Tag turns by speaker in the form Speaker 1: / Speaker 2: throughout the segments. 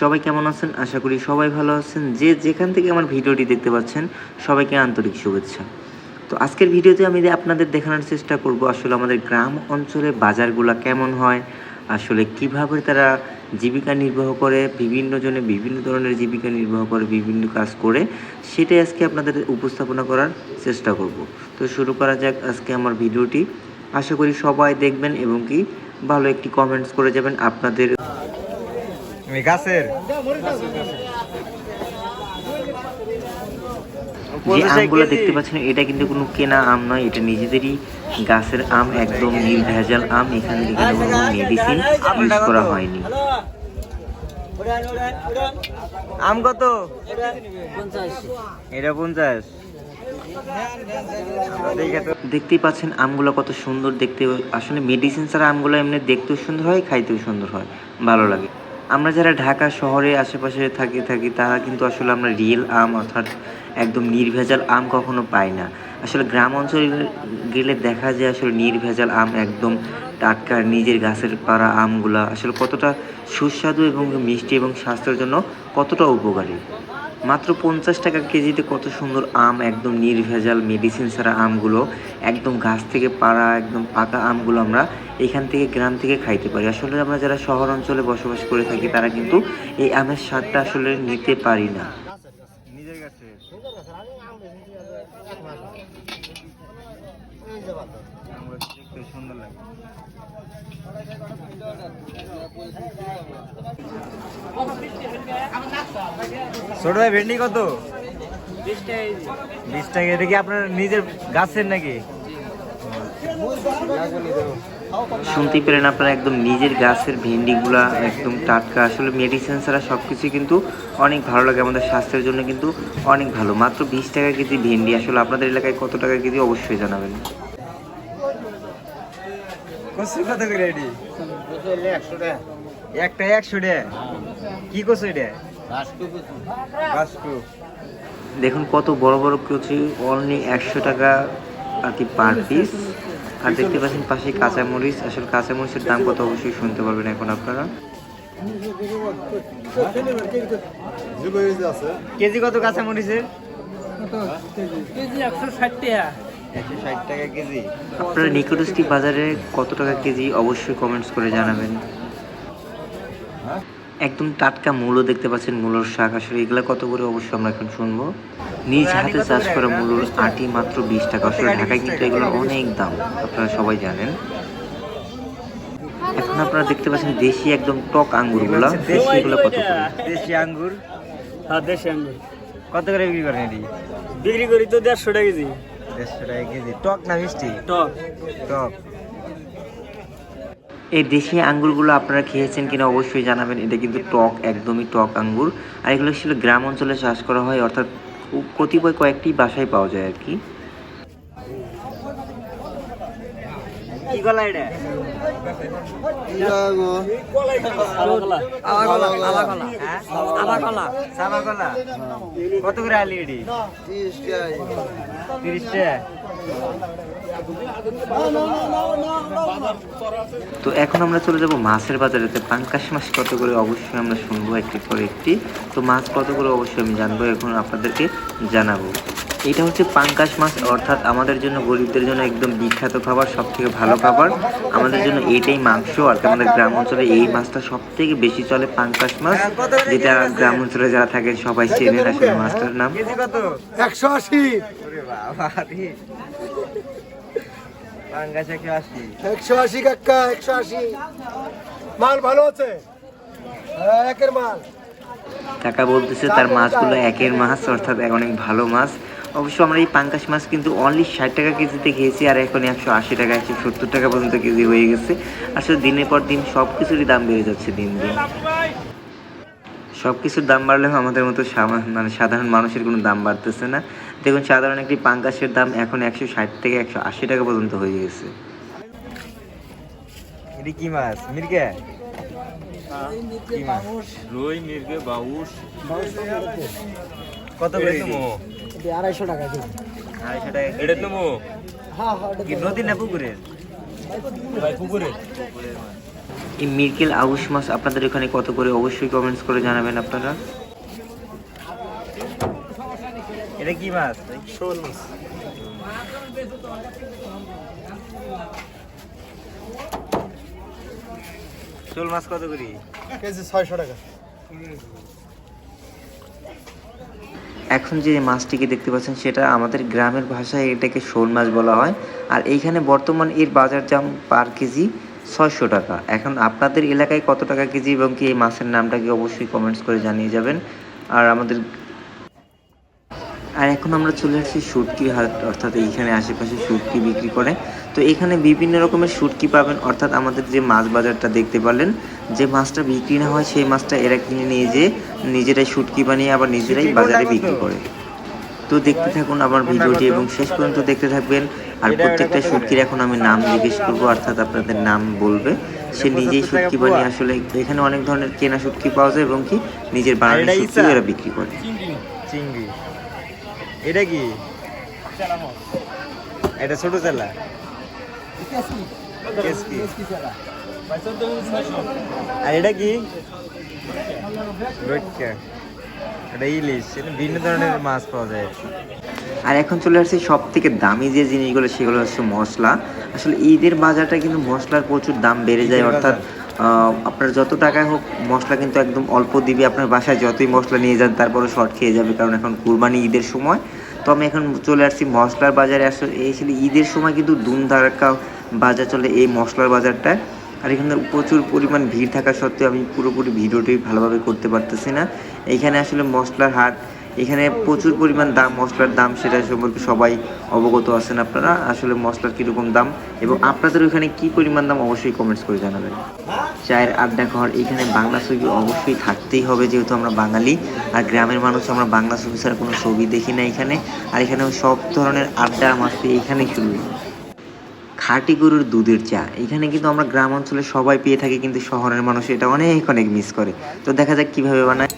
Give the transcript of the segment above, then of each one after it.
Speaker 1: সবাই কেমন আছেন? আশা করি সবাই ভালো আছেন। যে যেখান থেকে আমার ভিডিওটি দেখতে পাচ্ছেন, সবাইকে আন্তরিক শুভেচ্ছা। তো আজকের ভিডিওতে আমি আপনাদের দেখানোর চেষ্টা করব, আসলে আমাদের গ্রাম অঞ্চলে বাজারগুলো কেমন হয়, আসলে কীভাবে তারা জীবিকা নির্বাহ করে, বিভিন্ন জনে বিভিন্ন ধরনের জীবিকা নির্বাহ করে, বিভিন্ন কাজ করে, সেটাই আজকে আপনাদের উপস্থাপনা করার চেষ্টা করব। তো শুরু করা যাক আজকে আমার ভিডিওটি। আশা করি সবাই দেখবেন এবং কি ভালো একটি কমেন্টস করে যাবেন আপনাদের
Speaker 2: গাছের?
Speaker 1: যে আমগুলো দেখতে পাচ্ছেন এটা কিন্তু কোনো কেনা আম নয় এটা নিজেদেরই গাছের আম একদম নির্ভেজাল আম এখানে এখানে কোনো মেডিসিন ইউজ করা হয়নি।
Speaker 2: আম কত? এটা পঞ্চাশ।
Speaker 1: দেখতেই পাচ্ছেন আমগুলো কত সুন্দর দেখতে আসলে মেডিসিন ছাড়া আমগুলো এমনি দেখতেও সুন্দর হয় খাইতেও সুন্দর হয় ভালো লাগে। আমরা যারা ঢাকা শহরে আশেপাশে থাকি থাকি, তারা কিন্তু আসলে আমরা রিয়েল আম অর্থাৎ একদম নির্ভেজাল আম কখনো পাই না। আসলে গ্রাম অঞ্চলে গেলে দেখা যায় আসলে নির্ভেজাল আম একদম টাটকা নিজের গাছের পাড়া আমগুলা আসলে কতটা সুস্বাদু এবং মিষ্টি এবং স্বাস্থ্যের জন্য কতটা উপকারী। মাত্র পঞ্চাশ টাকা কেজিতে কত সুন্দর আম একদম নির্ভেজাল মেডিসিন ছাড়া আমগুলো একদম গাছ থেকে পাড়া একদম পাকা আমগুলো আমরা এখান থেকে গ্রাম থেকে খাইতে পারি। আসলে আমরা যারা শহর অঞ্চলে বসবাস করে থাকি তারা কিন্তু এই আমের স্বাদটা আসলে নিতে পারি না।
Speaker 2: নিজের কাছে আমগুলো দেখতে সুন্দর লাগে ছোট ভাই ভেন্ডি কত? বিশ টাকা এটা কি আপনার নিজের গাছের নাকি?
Speaker 1: শুনতেই পেলেন আপনারা একদম নিজের গাছের ভেন্ডিগুলা একদম টাটকা। আসলে মেডিসিন ছাড়া সব কিছুই কিন্তু অনেক ভালো লাগে আমাদের স্বাস্থ্যের জন্য কিন্তু অনেক ভালো। মাত্র বিশ টাকা কেজি ভেন্ডি আসলে আপনাদের এলাকায় কত টাকা কেজি অবশ্যই জানাবেন।
Speaker 2: একটা একশো টাকা। কি কচু এটা?
Speaker 1: দেখুন কত বড় বড় কচি অনলি একশো টাকা আর কি পার পিস আর দেখতে পাচ্ছেন পাশে কাঁচামরিচ আসলে কাঁচামরিচের দাম কত অবশ্যই শুনতে পারবেন এখন আপনারা।
Speaker 2: কেজি কত কাঁচা মরিচের?
Speaker 3: কেজি ষাট টাকা
Speaker 2: একশো ষাট টাকা কেজি
Speaker 1: আপনারা নিকটস্থ বাজারে কত টাকা কেজি অবশ্যই কমেন্টস করে জানাবেন। একদম টাটকা মূলো দেখতে পাচ্ছেন মূলোর শাক। আসলে এগুলো কত করে অবশ্যই আমরা এখন শুনব? নিজ হাতে চাষ করা? মূলোর আটি মাত্র বিশ টাকা। আসলে ঢাকায় কিন্তু এগুলো অনেক দাম আপনারা সবাই জানেন। এখন আপনারা দেখতে পাচ্ছেন দেশি একদম টক আঙ্গুরগুলো। দেশি এগুলো কত করে?
Speaker 2: দেশি আঙ্গুর।
Speaker 3: হ্যাঁ দেশি আঙ্গুর।
Speaker 2: কত করে বিক্রি করেন এটি?
Speaker 3: বিক্রি করি তো দেড়শো টাকা কেজি।
Speaker 2: দেড়শো টাকা কেজি। টক না মিষ্টি?
Speaker 3: টক।
Speaker 2: টক।
Speaker 1: এই দেশি আঙ্গুরগুলো আপনারা খেয়েছেন কিনা অবশ্যই জানাবেন। এটা কিন্তু টক একদমই টক আঙ্গুর। আর এগুলো ছিল গ্রাম অঞ্চলে চাষ করা হয় অর্থাৎ খুব কতিপয় কয়েকটি বাসায় পাওয়া যায় আর কি।
Speaker 2: কি কলা এটা? হ্যাঁ? সাদা কলা কত করে আলি এটি? তিরিশ টাকা?
Speaker 1: তো এখন আমরা চলে যাব মাছের বাজারেতে পাঙ্কাশ মাছ কত করে? অবশ্যই আমরা শুনব একটি পর একটি। তো মাছ কত করে? অবশ্যই আমি জানব এখন আপনাদেরকে জানাব। এটা হচ্ছে পাঙ্কাশ মাছ অর্থাৎ আমাদের জন্য গরিবদের জন্য একদম বিখ্যাত খাবার সব থেকে ভালো খাবার। আমাদের জন্য এইটাই মাংস আর আমাদের গ্রাম অঞ্চলে এই মাছটা সব থেকে বেশি চলে পাঙ্কাশ মাছ যেটা গ্রাম অঞ্চলে যারা থাকেন সবাই চেনেন আসলে মাছটার নাম।
Speaker 4: একশো আশি।
Speaker 2: পাঙ্গাস একশো আশি
Speaker 4: একশো আশি কাকা একশো আশি। মাল ভালো আছে? হ্যাঁ, একের মাল।
Speaker 1: কাকা বলতেছে তার মাছগুলো একের মাছ অর্থাৎ অনেক ভালো মাছ। অবশ্য আমরা এই পাঙ্কাশ মাছ কিন্তু অনলি ষাট টাকা কেজিতে খেয়েছি আর এখন একশো আশি টাকা একশো সত্তর টাকা পর্যন্ত কেজি হয়ে গেছে। আসলে দিনের পর দিন সব কিছুরই দাম বেড়ে যাচ্ছে দিন দিন। সব কিছুর দাম বাড়লেও আমাদের মতো মানে সাধারণ মানুষের কোনো দাম বাড়তেছে না। দেখুন সাধারণ একটি পাঙ্কাশের দাম এখন একশো ষাট থেকে একশো আশি টাকা পর্যন্ত হয়ে গেছে।
Speaker 2: এটি কি মাছ? মির্গে?
Speaker 5: রুই মির্গে বাউস
Speaker 2: কত করে
Speaker 4: আড়াইশো টাকা
Speaker 2: আড়াইশো টাকা
Speaker 5: এটা নেব
Speaker 4: হ্যাঁ হ্যাঁ
Speaker 2: কি নদী না পুকুরের? পুকুরের।
Speaker 1: এই মিরকেল আউশ মাছ আপনাদের ওখানে কত করে? অবশ্যই কমেন্টস করে জানাবেন আপনারা।
Speaker 2: এটা কি মাছ?
Speaker 4: শোল মাছ।
Speaker 2: শোল মাছ কত করি?
Speaker 4: কেজি ছয়শো টাকা।
Speaker 1: এখন যে মাছটিকে দেখতে পাচ্ছেন সেটা আমাদের গ্রামের ভাষায় এটাকে শোল মাছ বলা হয়। আর এইখানে বর্তমান এর বাজার দাম পার কেজি ছয়শো টাকা। এখন আপনাদের এলাকায় কত টাকা কেজি এবং কি এই মাছের নামটা কি অবশ্যই কমেন্টস করে জানিয়ে যাবেন। আর আমাদের আর এখন আমরা চলে আসছি শুটকি হাট অর্থাৎ এইখানে আশেপাশে শুটকি বিক্রি করে। তো এখানে বিভিন্ন রকমের শুটকি পাবেন অর্থাৎ আমাদের যে মাছ বাজারটা দেখতে পারলেন যে মাছটা বিক্রি না হয় সেই মাছটা এরা কিনে নিয়ে যেয়ে নিজেরাই শুটকি বানিয়ে আবার নিজেরাই বাজারে বিক্রি করে। তো দেখতে থাকুন আমার ভিডিওটি এবং শেষ পর্যন্ত দেখতে থাকবেন। আর প্রত্যেকটা
Speaker 2: এটা কত করে?
Speaker 1: শুটকির এখন আমি নাম জিজ্ঞেস করব অর্থাৎ আপনাদের নাম বলবে। সে নিজেই
Speaker 2: 75 টাকা
Speaker 1: শুটকি বানিয়ে আসলে এখানে অনেক ধরনের কেনা শুটকি পাওয়া যায় এবং কি নিজের বানানো
Speaker 2: এটা
Speaker 1: শুটকিও এরা বিক্রি করে।
Speaker 2: চিংড়ি এটা কি? এটা ছোট চালা? আর এটা কি। এটা ইলিশ এটা বিভিন্ন ধরনের মাছ পাওয়া যায়। আর
Speaker 1: এখন চলে আসছে সব থেকে দামি যে জিনিসগুলো সেগুলো হচ্ছে মশলা। আসলে ঈদের বাজারটা কিন্তু মশলার প্রচুর দাম বেড়ে যায় অর্থাৎ আপনার যত টাকায় হোক মশলা কিন্তু একদম অল্প দিবে আপনার বাসায় যতই মশলা নিয়ে যান তারপরে শর্ট খেয়ে যাবে কারণ এখন কুরবানি ঈদের সময়। তো আমি এখন চলে আসছি মশলার বাজারে। আসলে এই ছিল ঈদের সময় কিন্তু দুম ধারাক্কা বাজার চলে এই মশলার বাজারটা আর এখানে প্রচুর পরিমাণ ভিড় থাকা সত্ত্বেও আমি পুরোপুরি ভিডিওটি ভালোভাবে করতে পারতেছি না। এইখানে আসলে মশলার হাট এখানে প্রচুর পরিমাণ দাম, মশলার দাম সেটা সম্পর্কে সবাই অবগত আছেন আপনারা, আসলে মশলার কীরকম দাম এবং আপনাদের ওখানে কি পরিমাণ দাম অবশ্যই কমেন্টস করে জানাবেন। চায়ের আড্ডা ঘর এখানে বাংলা ছবি অবশ্যই থাকতেই হবে, যেহেতু আমরা বাঙালি, আর গ্রামের মানুষ আমরা বাংলা ছবি ছাড়া কোনো ছবি দেখি না এখানে, আর এখানে সব ধরনের আড্ডা মাস্তি এখানেই শুরু খাঁটি গরুর দুধের চা, এখানে কিন্তু আমরা গ্রাম অঞ্চলে সবাই পেয়ে থাকি, কিন্তু শহরের মানুষ এটা অনেক অনেক মিস করে। তো দেখা যাক কীভাবে বানায়।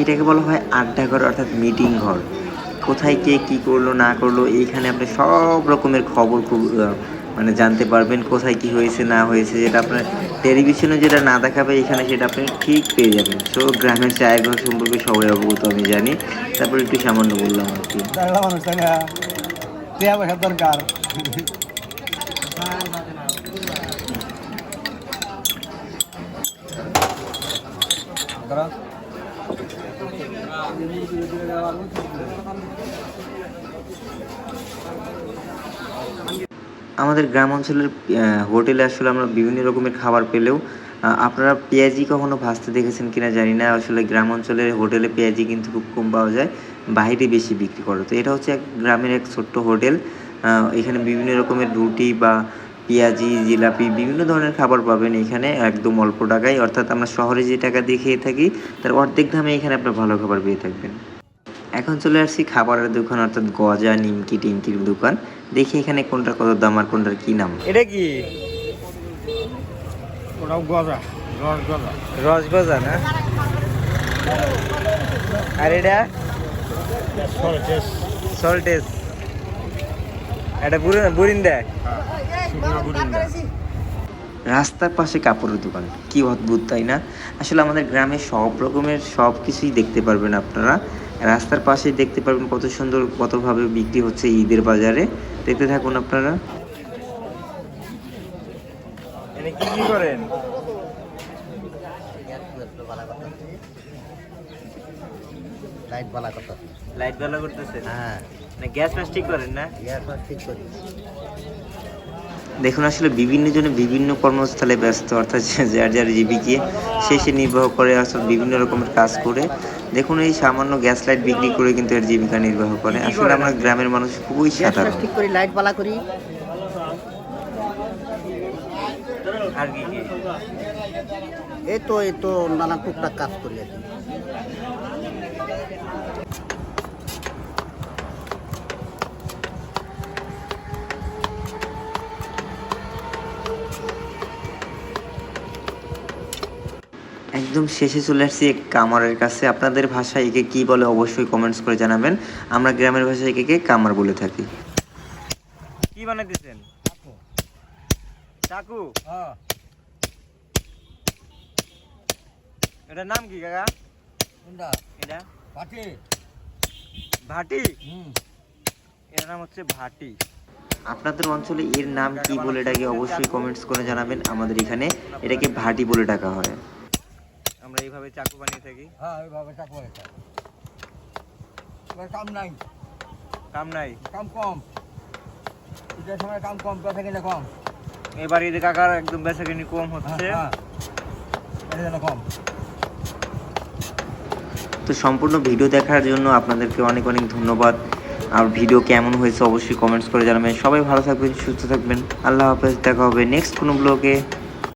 Speaker 1: এটাকে বলা হয় আড্ডা ঘর, অর্থাৎ মিটিং ঘর। কোথায় কে কি করল, না করল, এইখানে আপনি সব রকমের খবর খুব মানে জানতে পারবেন কোথায় কি হয়েছে, না হয়েছে, যেটা আপনার টেলিভিশনে যেটা না দেখাবে, এখানে সেটা আপনি ঠিক পেয়ে যাবেন। সো গ্রামের চায়ের ঘর সম্পর্কে সবাই অবগত, আমি জানি। তারপর একটু সামান্য বললাম আর কি।
Speaker 4: দরকার।
Speaker 1: আমাদের গ্রাম অঞ্চলের হোটেলে আসলে আমরা বিভিন্ন রকমের খাবার পেলেও আপনারা পেঁয়াজি কখনো ভাজতে দেখেছেন কিনা জানি না। আসলে গ্রাম অঞ্চলের হোটেলে পেঁয়াজি কিন্তু খুব কম পাওয়া যায়, বাইরে বেশি বিক্রি করে। তো এটা হচ্ছে এক গ্রামের এক ছোট্ট হোটেল এখানে বিভিন্ন রকমের রুটি বা পেঁয়াজি জিলাপি বিভিন্ন ধরনের খাবার পাবেন এখানে একদম অল্প টাকায়। অর্থাৎ আমরা শহরে যে টাকা দিয়ে খেয়ে থাকি তার অর্ধেক দামে এখানে আপনার ভালো খাবার পেয়ে থাকবেন। এখন চলে আসছি খাবারের দোকান অর্থাৎ গজা নিমকি টিমকির দোকান। দেখি এখানে কোনটা কত দাম আর কোনটার কি নাম।
Speaker 2: এটা কি?
Speaker 3: ওটাও গজা রস গজা।
Speaker 2: রসগজা না? আর এটা? সল্টেস এটা বুরিন্দা
Speaker 1: রাস্তার পাশে কাপড়ের দোকান। কি অদ্ভুত তাই না? আসলে আমাদের গ্রামে সব রকমের সব কিছুই দেখতে পারবেন আপনারা। রাস্তার পাশেই দেখতে পারবেন কত সুন্দর কতভাবে বিক্রি হচ্ছে ঈদের বাজারে। দেখতে থাকুন আপনারা।
Speaker 2: কি করেন?
Speaker 6: লাইট বালা কত
Speaker 2: লাইট ভালো করতেছেন
Speaker 6: হ্যাঁ।
Speaker 2: না গ্যাস ফ্যাস ঠিক করেন না?
Speaker 6: ইয়ার ফার ঠিক করি।
Speaker 1: দেখুন আসলে বিভিন্ন জনে বিভিন্ন কর্মস্থলে ব্যস্ত অর্থাৎ যার যার জীবিকে সে নির্বাহ করে অর্থাৎ বিভিন্ন রকমের কাজ করে। দেখুন এই সামান্য গ্যাস লাইট বিক্রি করে কিন্তু এর জীবিকা নির্বাহ করে। আসলে আমরা গ্রামের মানুষ খুবই
Speaker 6: গ্যাস
Speaker 1: সাধারণ।
Speaker 6: ঠিক করি লাইট বালা করি।
Speaker 2: আর কি?
Speaker 6: এই তো এই তো নানা টুকটাক কাজ করি আর কি।
Speaker 1: একদম শেষে চলে আসছি এক কামারের কাছে। আপনাদের ভাষায় একে কি বলে অবশ্যই কমেন্টস করে জানাবেন। আমরা গ্রামের ভাষায় একে কামার বলে থাকি।
Speaker 2: কি বানাইতেছেন? চাকু।
Speaker 3: হ্যাঁ।
Speaker 2: এটার নাম কি কাকা?
Speaker 3: কোনটা?
Speaker 2: এটা?
Speaker 3: ভাটি।
Speaker 2: ভাটি?
Speaker 3: হুম।
Speaker 2: এর নাম হচ্ছে ভাটি।
Speaker 1: আপনাদের অঞ্চলে এর নাম কি বলে ডাকে অবশ্যই কমেন্টস করে জানাবেন। আমাদের এখানে এটাকে ভাটি বলে ডাকা হয়।
Speaker 2: আমরা এইভাবে চাকু বানিয়ে থাকি।
Speaker 3: হ্যাঁ ওইভাবে চাকু এটা এবার কাম নাই।
Speaker 2: কাম নাই?
Speaker 3: কাম কম। ঈদের সময় কাম কম কথা কিনা কম।
Speaker 2: এবার ঈদে কাকার একদম বেচা কিনি কম হচ্ছে।
Speaker 3: হ্যাঁ। এটা যেন কম।
Speaker 1: তো সম্পূর্ণ ভিডিও দেখার জন্য আপনাদেরকে অনেক অনেক ধন্যবাদ। আর ভিডিও কেমন হয়েছে অবশ্যই কমেন্টস করে জানাবেন। সবাই ভালো থাকবেন সুস্থ থাকবেন। আল্লাহ হাফেজ দেখা হবে নেক্সট কোনো ব্লগে